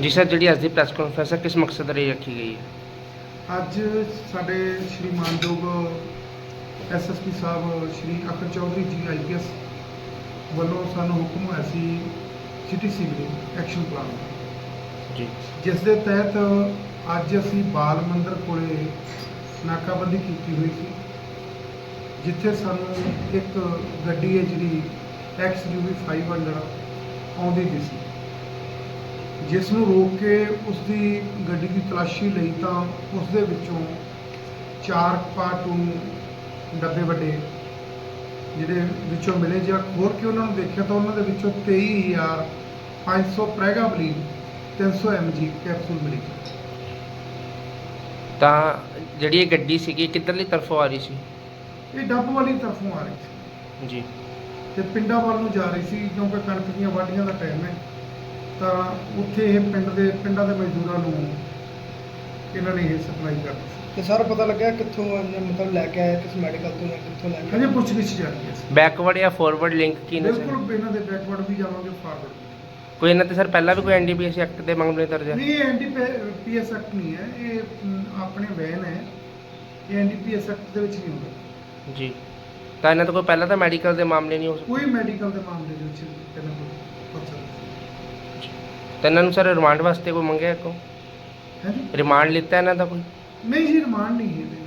ਜੀ ਸਰ ਜਿਹੜੀ ਅੱਜ ਦੀ ਪ੍ਰੈਸ ਕਾਨਫਰੰਸ ਹੈ ਕਿਸ ਮਕਸਦ ਲਈ ਰੱਖੀ ਗਈ ਹੈ? ਅੱਜ ਸਾਡੇ ਸ਼੍ਰੀ ਮਾਨਯੋਗ ਐਸਐਸਪੀ ਸਾਹਿਬ ਸ਼੍ਰੀ ਅਖਰ ਚੌਧਰੀ ਜੀ ਆਈਪੀਐਸ ਵੱਲੋਂ ਸਾਨੂੰ ਹੁਕਮ ਹੋਇਆ ਸੀ ਸਿਟੀ ਸੀਵਰੇਜ ਐਕਸ਼ਨ ਪਲਾਨ ਜੀ। ਜਿਸ ਦੇ ਤਹਿਤ ਅੱਜ ਅਸੀਂ ਬਾਲ ਮੰਦਿਰ ਕੋਲੇ ਨਾਕਾਬੰਦੀ ਕੀਤੀ ਹੋਈ ਸੀ ਜਿੱਥੇ ਸਾਨੂੰ ਇੱਕ ਗੱਡੀ ਹੈ ਜਿਹੜੀ XUV 500 ਆਉਂਦੀ ਦੀ ਸੀ। ਜਿਸ ਨੂੰ ਰੋਕ ਕੇ ਉਸ ਦੀ ਗੱਡੀ ਦੀ ਤਲਾਸ਼ੀ ਲਈ ਤਾਂ ਉਸ ਦੇ ਵਿੱਚੋਂ ਚਾਰ ਕਾਰਟੂਨ ਡੱਬੇ ਵੱਡੇ ਜਿਹੜੇ ਵਿੱਚੋਂ ਮਿਲੇ ਜਾਂ ਖੋਲ ਕੇ ਉਹਨਾਂ ਨੂੰ ਦੇਖਿਆ ਤਾਂ ਉਹਨਾਂ ਦੇ ਵਿੱਚੋਂ 23500 ਪ੍ਰੈਗਾਬਲੀਨ 300 mg ਕੈਪਸੂਲ ਮਿਲੀ। ਤਾਂ ਜਿਹੜੀ ਇਹ ਗੱਡੀ ਸੀਗੀ ਕਿੱਧਰਲੀ ਤਰਫੋਂ ਆ ਰਹੀ ਸੀ? ਇਹ ਡੱਬ ਵਾਲੀ ਤਰਫੋਂ ਆ ਰਹੀ ਸੀ। ਜੀ। ਤੇ ਪਿੰਡਾਂ ਵੱਲ ਨੂੰ ਜਾ ਰਹੀ ਸੀ ਕਿਉਂਕਿ ਕਣਕ ਦੀਆਂ ਵਾਢੀਆਂ ਦਾ ਟਾਈਮ ਹੈ। ਤਾਂ ਉੱਥੇ ਇਹ ਪਿੰਡ ਦੇ ਪਿੰਡਾਂ ਦੇ ਮਜ਼ਦੂਰਾਂ ਨੂੰ ਇਹਨਾਂ ਨੇ ਇਹ ਸਪਲਾਈ ਕਰਨੀ ਸੀ ਤੇ ਸਰ ਪਤਾ ਲੱਗਿਆ ਕਿੱਥੋਂ ਇਹਨੇ ਮਤਲਬ ਲੈ ਕੇ ਆਇਆ ਕਿਸ ਮੈਡੀਕਲ ਤੋਂ ਜਾਂ ਕਿੱਥੋਂ ਲੈ ਕੇ ਹਜੇ ਆਇਆ? ਪੁੱਛ ਗਿੱਛ ਜਾਣੀ ਹੈ ਬੈਕਵਰਡ ਜਾਂ ਫਾਰਵਰਡ ਲਿੰਕ ਕੀ ਨੇ ਸਰ? ਬਿਲਕੁਲ ਇਹਨਾਂ ਦੇ ਬੈਕਵਰਡ ਵੀ ਜਾਵਾਂਗੇ ਫਾਰਵਰਡ ਕੋਈ ਇਹਨਾਂ ਤੇ ਸਰ ਪਹਿਲਾਂ ਵੀ ਕੋਈ ਐਨਡੀਪੀਐਸ ਐਕਟ ਦੇ ਮਾਮਲੇ ਦਰਜ ਹੈ? ਨਹੀਂ ਇਹ ਐਨਡੀਪੀਐਸ ਐਕਟ ਨਹੀਂ ਹੈ ਇਹ ਅਮ, ਆਪਣੇ ਵੈਨ ਹੈ। ਇਹ ਐਨਡੀਪੀਐਸ ਐਕਟ ਦੇ ਵਿੱਚ ਨਹੀਂ ਹੁੰਦਾ। ਜੀ। ਤਾਂ ਇਹਨਾਂ ਤੋਂ ਕੋਈ ਪਹਿਲਾਂ ਤਾਂ ਮੈਡੀਕਲ ਦੇ ਮਾਮਲੇ ਨਹੀਂ ਹੋ ਸਕਦੇ ਕੋਈ ਮੈਡੀਕਲ ਦੇ ਮਾਮਲੇ ਦੇ ਵਿੱਚ ਇਹਨਾਂ ਕੋਲ ਪਤਾ ਤਾਂ ਇਹਨਾਂ ਨੂੰ ਸਰ ਰਿਮਾਂਡ ਵਾਸਤੇ ਕੋਈ ਮੰਗਿਆ ਕੋ ਹੈ ਜੀ? ਰਿਮਾਂਡ ਲਿੱਤਾ ਇਹਨਾਂ ਦਾ ਕੋਈ? ਨਹੀਂ ਜੀ ਰਿਮਾਂਡ ਨਹੀਂ ਹੈ। ਇਹਦੇ।